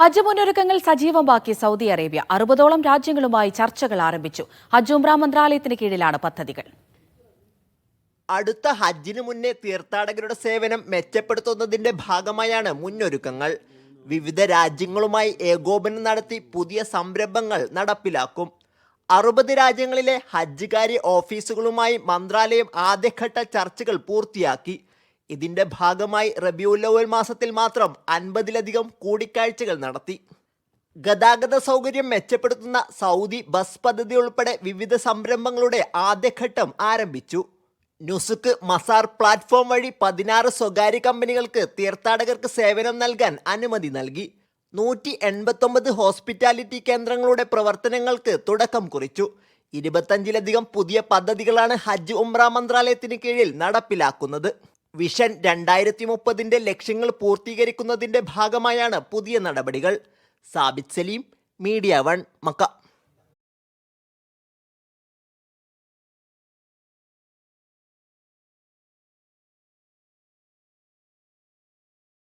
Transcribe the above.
ഹജ്ജ് മുന്നൊരുക്കങ്ങൾ സജീവമാക്കി Saudi Arabia. അറുപതോളം രാജ്യങ്ങളുമായി ചർച്ചകൾ ആരംഭിച്ചു. ഹജ്ജ് ഉംറ മന്ത്രാലയത്തിന് കീഴിലാണ് പദ്ധതികൾ. അടുത്ത ഹജ്ജിന് മുന്നേ തീർത്ഥാടകരുടെ സേവനം മെച്ചപ്പെടുത്തുന്നതിന്റെ ഭാഗമായാണ് മുന്നൊരുക്കങ്ങൾ. വിവിധ രാജ്യങ്ങളുമായി ഏകോപനം നടത്തി പുതിയ സംരംഭങ്ങൾ നടപ്പിലാക്കും. അറുപത് രാജ്യങ്ങളിലെ ഹജ്ജുകാരി ഓഫീസുകളുമായി മന്ത്രാലയം ആദ്യഘട്ട ചർച്ചകൾ പൂർത്തിയാക്കി. ഇതിന്റെ ഭാഗമായി റബിയുല്ലവൽ മാസത്തിൽ മാത്രം അൻപതിലധികം കൂടിക്കാഴ്ചകൾ നടത്തി. ഗതാഗത സൗകര്യം മെച്ചപ്പെടുത്തുന്ന സൗദി ബസ് പദ്ധതി ഉൾപ്പെടെ വിവിധ സംരംഭങ്ങളുടെ ആദ്യഘട്ടം ആരംഭിച്ചു. നുസുക്ക് മസാർ പ്ലാറ്റ്ഫോം വഴി പതിനാറ് സ്വകാര്യ കമ്പനികൾക്ക് തീർത്ഥാടകർക്ക് സേവനം നൽകാൻ അനുമതി നൽകി. നൂറ്റി എൺപത്തൊമ്പത് ഹോസ്പിറ്റാലിറ്റി കേന്ദ്രങ്ങളുടെ പ്രവർത്തനങ്ങൾക്ക് തുടക്കം കുറിച്ചു. ഇരുപത്തഞ്ചിലധികം പുതിയ പദ്ധതികളാണ് ഹജ്ജ് ഉംറ മന്ത്രാലയത്തിന് കീഴിൽ നടപ്പിലാക്കുന്നത്. വിഷൻ രണ്ടായിരത്തി മുപ്പതിന്റെ ലക്ഷ്യങ്ങൾ പൂർത്തീകരിക്കുന്നതിന്റെ ഭാഗമായാണ് പുതിയ നടപടികൾ. Sabith Saleem media one Makkah.